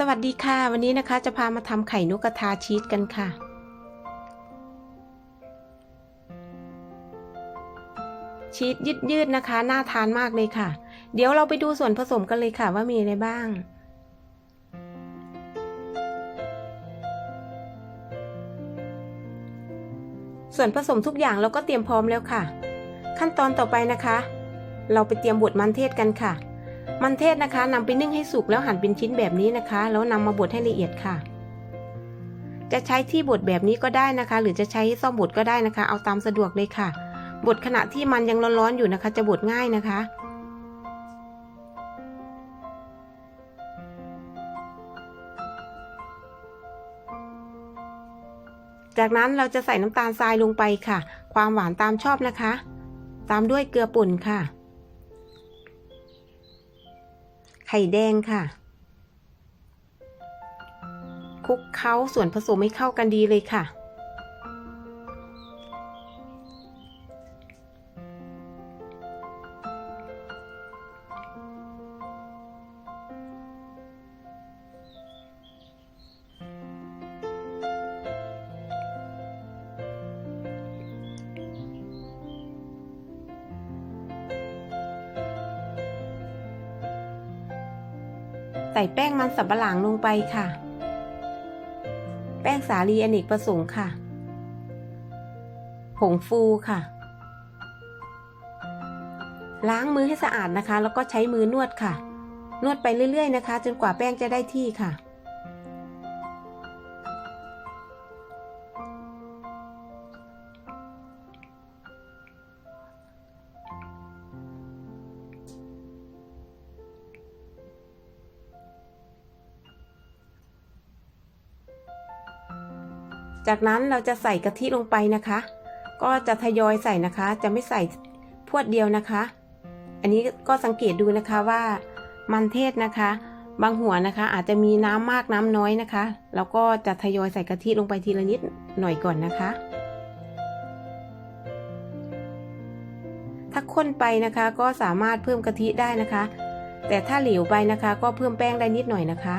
สวัสดีค่ะ วันนี้นะคะจะพามาทำไข่นกกระทาชีสกันค่ะ ชีสยืดๆนะคะ น่าทานมากเลยค่ะ เดี๋ยวเราไปดูส่วนผสมกันเลยค่ะว่ามีอะไรบ้าง ส่วนผสมทุกอย่างเราก็เตรียมพร้อมแล้วค่ะ ขั้นตอนต่อไปนะคะ เราไปเตรียมบดมันเทศกันค่ะ มันเทศนะคะนำไปนึ่งให้สุกแล้วหั่นเป็นชิ้นแบบนี้นะคะ แล้วนำมาบดให้ละเอียดค่ะ จะใช้ที่บดแบบนี้ก็ได้นะคะ หรือจะใช้ซ่อมบดก็ได้นะคะ เอาตามสะดวกเลยค่ะบดขณะที่มันยังร้อนๆอยู่นะคะ จะบดง่ายนะคะ จากนั้นเราจะใส่น้ำตาลทรายลงไปค่ะ ความหวานตามชอบนะคะ ตามด้วยเกลือป่นค่ะ ไข่แดงค่ะ คลุกเคล้าส่วนผสมให้เข้ากันดีเลยค่ะ ส่แป้งมันสับปะหลังลงไปค่ะ แป้งสาลีอเนกประสงค์ค่ะ ผงฟูค่ะ ล้างมือให้สะอาดนะคะ แล้วก็ใช้มือนวดค่ะ นวดไปเรื่อยๆนะคะ จนกว่าแป้งจะได้ที่ค่ะ จากนั้นเราจะใส่กะทิลงไปนะคะ ก็จะทยอยใส่นะคะ จะไม่ใส่พวดเดียวนะคะ อันนี้ก็สังเกตดูนะคะว่ามันเทศนะคะ บางหัวนะคะ อาจจะมีน้ำมากน้ำน้อยนะคะ แล้วก็จะทยอยใส่กะทิลงไปทีละนิดหน่อยก่อนนะคะ ถ้าข้นไปนะคะก็สามารถเพิ่มกะทิได้นะคะ แต่ถ้าเหลวไปนะคะ ก็เพิ่มแป้งได้นิดหน่อยนะคะ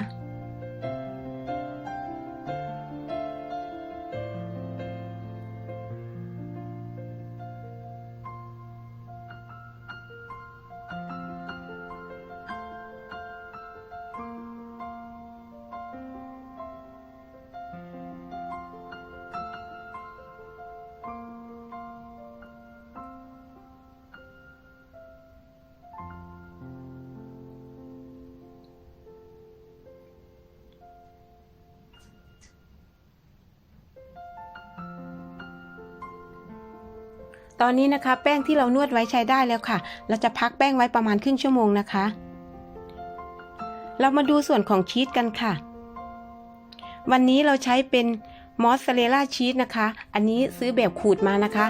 ตอนนี้นะคะแป้งที่เรานวดไว้ใช้ได้แล้วค่ะ เราจะพักแป้งไว้ประมาณครึ่งชั่วโมงนะคะ เรามาดูส่วนของชีสกันค่ะ วันนี้เราใช้เป็นมอสซาเรลล่าชีสนะคะ อันนี้ซื้อแบบขูดมานะคะ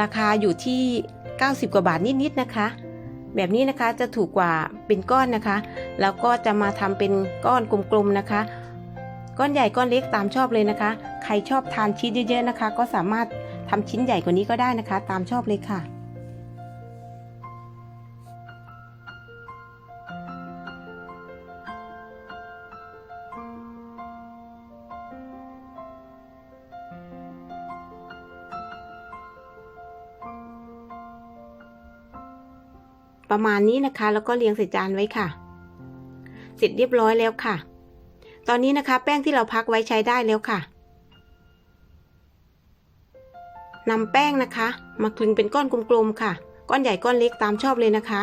ราคาอยู่ที่ 90 กว่าบาทนิดๆนะคะ แบบนี้นะคะจะถูกกว่าเป็นก้อนนะคะ แล้วก็จะมาทำเป็นก้อนกลมๆนะคะ ก้อนใหญ่ก้อนเล็กตามชอบเลยนะคะ ใครชอบทานชีสเยอะๆนะคะ ก็สามารถ ทำชิ้นใหญ่กว่านี้ก็ได้นะคะ ตามชอบเลยค่ะประมาณนี้นะคะ แล้วก็เรียงใส่จานไว้ค่ะ เสร็จเรียบร้อยแล้วค่ะ ตอนนี้นะคะ แป้งที่เราพักไว้ใช้ได้แล้วค่ะ นำแป้งนะคะ มาคลึงเป็นก้อนกลมๆค่ะ ก้อนใหญ่ก้อนเล็กตามชอบเลยนะคะ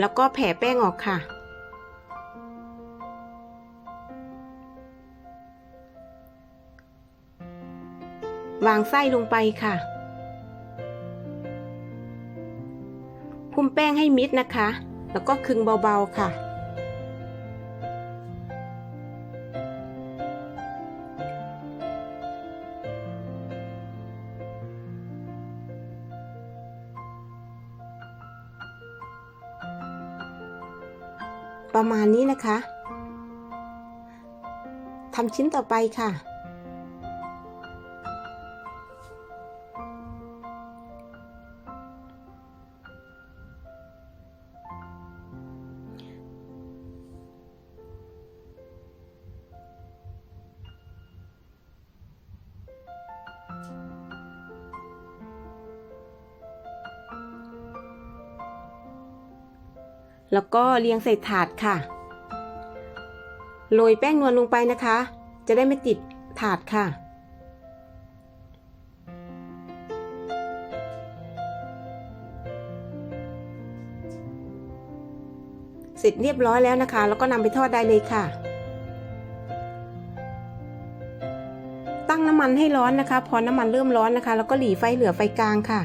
แล้วก็แผ่แป้งออกค่ะ วางไส้ลงไปค่ะคุมแป้งให้มิดนะคะ แล้วก็คลึงเบาๆค่ะ ประมาณนี้นะคะทำชิ้นต่อไปค่ะ แล้วก็เรียงใส่ถาดค่ะ โรยแป้งนวลลงไปนะคะ จะได้ไม่ติดถาดค่ะ เสร็จเรียบร้อยแล้วนะคะ แล้วก็นำไปทอดได้เลยค่ะ ตั้งน้ำมันให้ร้อนนะคะ พอน้ำมันเริ่มร้อนนะคะ แล้วก็หลีไฟเหลือไฟกลางค่ะ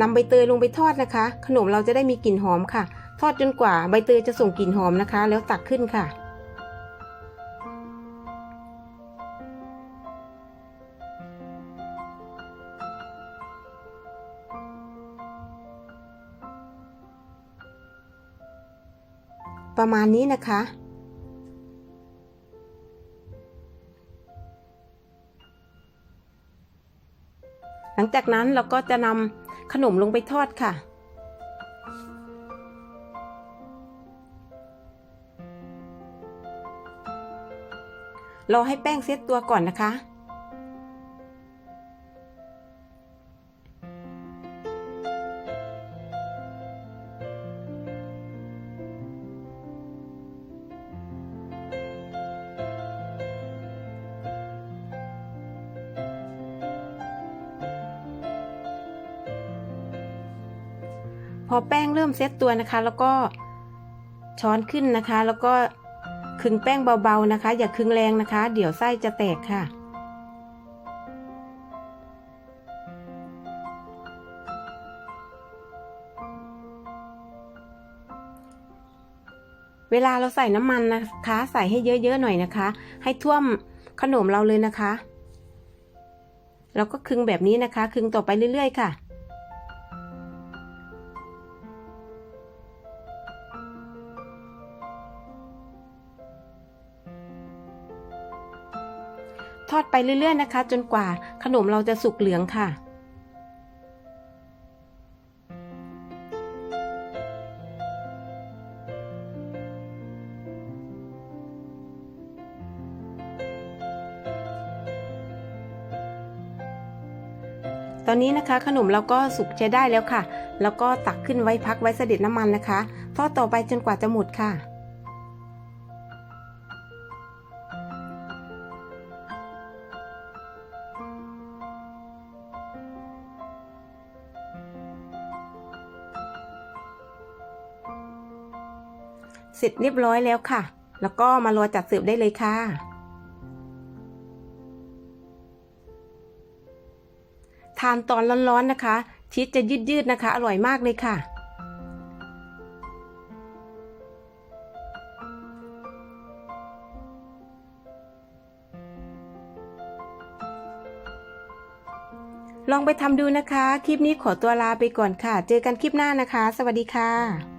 นำใบเตยลงไปทอดนะคะ ขนมเราจะได้มีกลิ่นหอมค่ะ ทอดจนกว่าใบเตยจะส่งกลิ่นหอมนะคะ แล้วตักขึ้นค่ะ ประมาณนี้นะคะหลังจากนั้นเราก็จะนำขนมลงไปทอดค่ะ รอให้แป้งเซตตัวก่อนนะคะ พอแป้งเริ่มเซตตัวนะคะ แล้วก็ช้อนขึ้นนะคะ แล้วก็ คึงแป้งเบาๆนะคะ อย่าคึงแรงนะคะ เดี๋ยวไส้จะแตกค่ะ เวลาเราใส่น้ำมันนะคะ ใส่ให้เยอะๆหน่อยนะคะ ให้ท่วมขนมเราเลยนะคะแล้วก็คึงแบบนี้นะคะ คึงต่อไปเรื่อยๆค่ะ ดไปเรื่อยๆนะคะ จนกว่าขนมเราจะสุกเหลืองค่ะ ตอนนี้นะคะขนมเราก็สุกใช้ได้แล้วค่ะ แล้วก็ตักขึ้นไว้พักไว้เสด็จน้ำมันนะคะ ทอดต่อไปจนกว่าจะหมดค่ะ เสร็จเรียบร้อยแล้วค่ะ แล้วก็มารอจัดเสิร์ฟได้เลยค่ะ ทานตอนร้อนๆนะคะ ชีสจะยืดๆนะคะ อร่อยมากเลยค่ะ ลองไปทำดูนะคะ คลิปนี้ขอตัวลาไปก่อนค่ะ เจอกันคลิปหน้านะคะ สวัสดีค่ะ